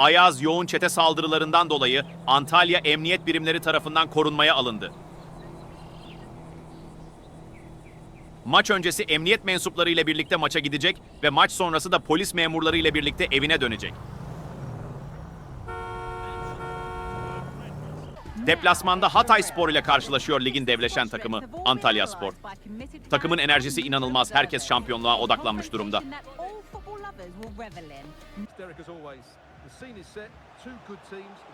Ayaz yoğun çete saldırılarından dolayı Antalya emniyet birimleri tarafından korunmaya alındı. Maç öncesi emniyet mensupları ile birlikte maça gidecek ve maç sonrası da polis memurları ile birlikte evine dönecek. Deplasmanda Hatay Spor ile karşılaşıyor ligin devleşen takımı Antalya Spor. Takımın enerjisi inanılmaz. Herkes şampiyonluğa odaklanmış durumda.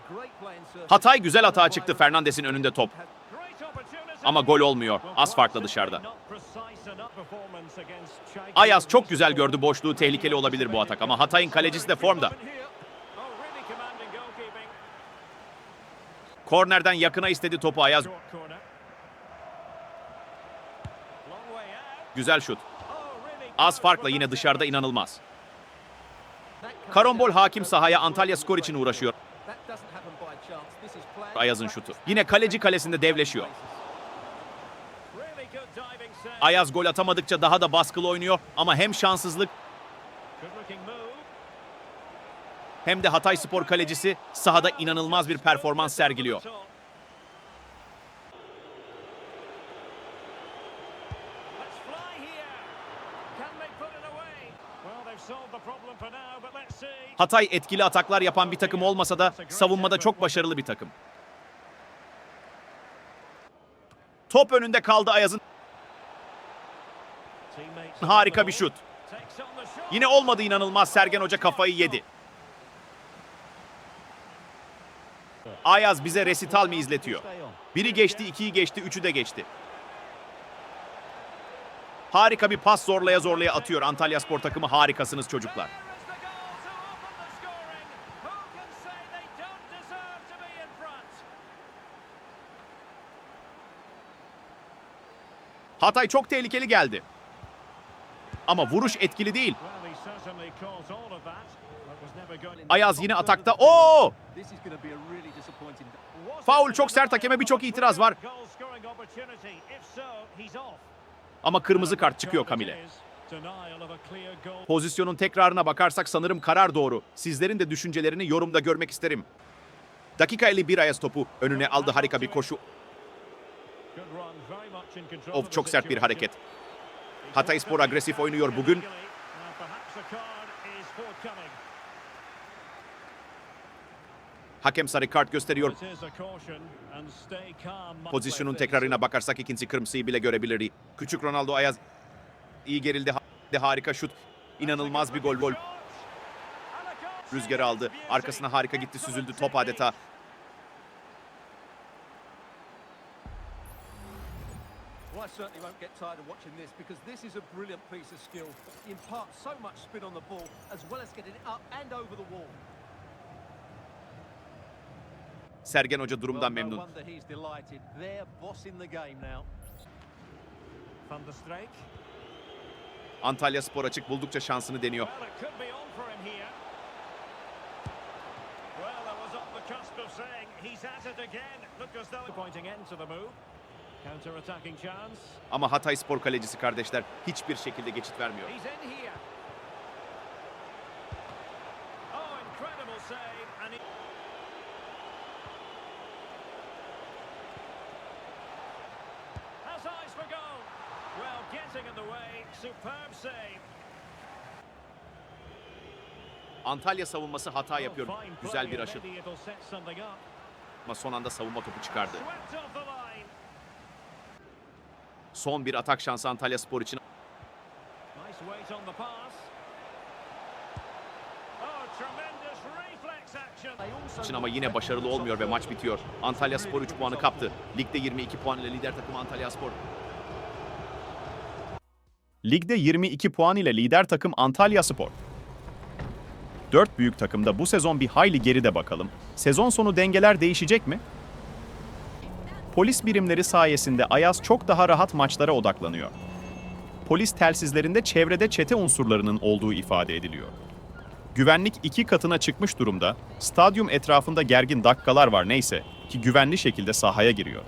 Great play and service. Hatay güzel atağa çıktı Fernandes'in önünde top. Ama gol olmuyor. Az farkla dışarıda. Ayaz çok güzel gördü boşluğu tehlikeli olabilir bu atak ama Hatay'ın kalecisi de formda. Kornerden yakına istedi topu Ayaz. Güzel şut. Az farkla yine dışarıda inanılmaz. Karambol hakim sahaya Antalya skor için uğraşıyor. Ayaz'ın şutu. Yine kaleci kalesinde devleşiyor. Ayaz gol atamadıkça daha da baskılı oynuyor ama hem şanssızlık hem de Hatay Spor kalecisi sahada inanılmaz bir performans sergiliyor. Hatay etkili ataklar yapan bir takım olmasa da savunmada çok başarılı bir takım. Top önünde kaldı Ayaz'ın. Harika bir şut. Yine olmadı inanılmaz Sergen Hoca kafayı yedi. Ayaz bize resital mi izletiyor? Biri geçti, ikiyi geçti, üçü de geçti. Harika bir pas zorlaya zorlaya atıyor Antalya Spor takımı harikasınız çocuklar. Hatay çok tehlikeli geldi. Ama vuruş etkili değil. Ayaz yine atakta. Oo! Faul çok sert hakeme birçok itiraz var. Ama kırmızı kart çıkıyor Kamil'e. Pozisyonun tekrarına bakarsak sanırım karar doğru. Sizlerin de düşüncelerini yorumda görmek isterim. Dakika 51 Ayaz topu önüne aldı harika bir koşu. Of çok sert bir hareket. Hatay Spor agresif oynuyor bugün. Hakem sarı kart gösteriyor. Pozisyonun tekrarına bakarsak ikinci kırmızıyı bile görebilirdi. Küçük Ronaldo Ayaz iyi gerildi. Ha- Harika şut. İnanılmaz bir gol gol. Rüzgarı aldı. Arkasına harika gitti süzüldü top adeta. Well, I certainly won't get tired of watching this because this is a brilliant piece of skill. It imparts so much spin on the ball as well as getting it up and over the wall. Sergen Hoca durumdan memnun. Antalya Spor açık buldukça şansını deniyor. Ama Hatay Spor kalecisi kardeşler hiçbir şekilde geçit vermiyor. Well, getting in the way. Superb save. Antalya savunması hata yapıyor. Oh, fine Güzel bir up. Ama son anda savunma topu çıkardı. Son bir atak şansı Antalya Spor için. Oh, tremendous reflex action. için ama yine başarılı olmuyor ve maç bitiyor. Antalya Spor 3 puanı kaptı. Ligde 22 puan ile lider takım Antalya Spor. Ligde 22 puan ile lider takım Antalya Spor. 4 büyük takımda bu sezon bir hayli geride bakalım. Sezon sonu dengeler değişecek mi? Polis birimleri sayesinde Ayaz çok daha rahat maçlara odaklanıyor. Polis telsizlerinde çevrede çete unsurlarının olduğu ifade ediliyor. Güvenlik iki katına çıkmış durumda. Stadyum etrafında gergin dakikalar var neyse ki güvenli şekilde sahaya giriyor.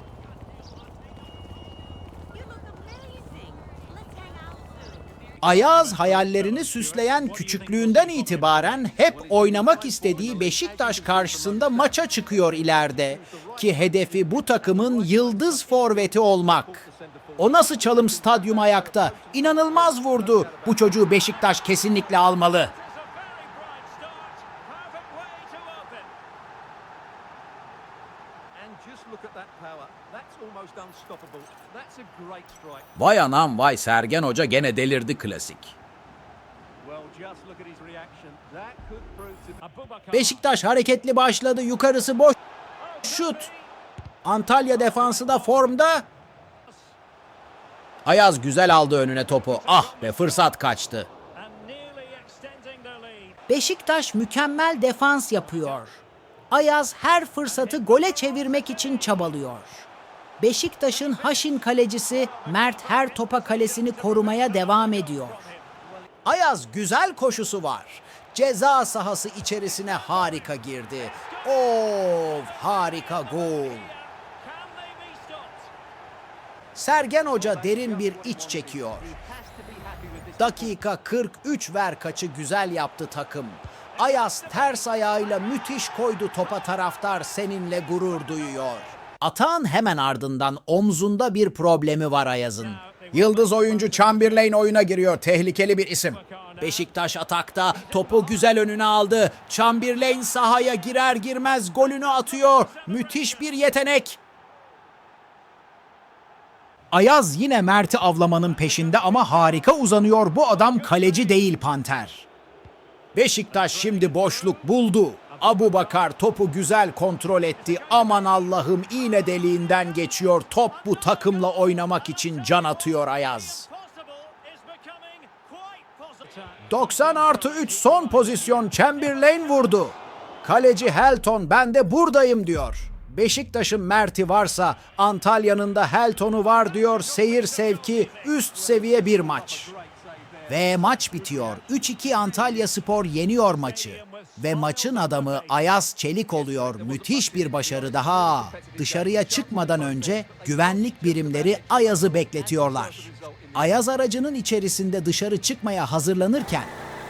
Ayaz hayallerini süsleyen küçüklüğünden itibaren hep oynamak istediği Beşiktaş karşısında maça çıkıyor ileride. Ki hedefi bu takımın yıldız forveti olmak. O nasıl çalım stadyum ayakta? İnanılmaz vurdu. Bu çocuğu Beşiktaş kesinlikle almalı. Vay anam vay Sergen Hoca gene delirdi klasik. Beşiktaş hareketli başladı. Yukarısı boş. Şut. Antalya defansı da formda. Ayaz güzel aldı önüne topu. Ah be fırsat kaçtı. Beşiktaş mükemmel defans yapıyor. Ayaz her fırsatı gole çevirmek için çabalıyor. Beşiktaş'ın Haşin kalecisi Mert her topa kalesini korumaya devam ediyor. Ayaz güzel koşusu var. Ceza sahası içerisine harika girdi. Of harika gol. Sergen Hoca derin bir iç çekiyor. Dakika 43 ver kaçı güzel yaptı takım. Ayaz ters ayağıyla müthiş koydu topa taraftar seninle gurur duyuyor. Atan hemen ardından omzunda bir problemi var Ayaz'ın. Yıldız oyuncu Chamberlain oyuna giriyor. Tehlikeli bir isim. Beşiktaş atakta topu güzel önüne aldı. Chamberlain sahaya girer girmez golünü atıyor. Müthiş bir yetenek. Ayaz yine Mert'i avlamanın peşinde ama harika uzanıyor. Bu adam kaleci değil Panter. Beşiktaş şimdi boşluk buldu. Abu Bakar topu güzel kontrol etti. Aman Allah'ım iğne deliğinden geçiyor. Top bu takımla oynamak için can atıyor Ayaz. Possible is becoming quite possible. 90 artı 3 son pozisyon Chamberlain vurdu. Kaleci Helton ben de buradayım diyor. Beşiktaş'ın Mert'i varsa Antalya'nın da Helton'u var diyor. Seyir sevki üst seviye bir maç. Ve maç bitiyor. 3-2 Antalya Spor yeniyor maçı. Ve maçın adamı Ayaz Çelik oluyor. Müthiş bir başarı daha. Dışarıya çıkmadan önce güvenlik birimleri Ayaz'ı bekletiyorlar. Ayaz aracının içerisinde dışarı çıkmaya hazırlanırken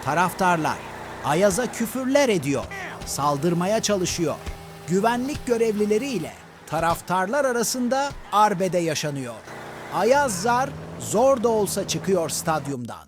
taraftarlar Ayaz'a küfürler ediyor. Saldırmaya çalışıyor. Güvenlik görevlileri ile taraftarlar arasında arbede yaşanıyor. Ayaz Zar zor da olsa çıkıyor stadyumdan.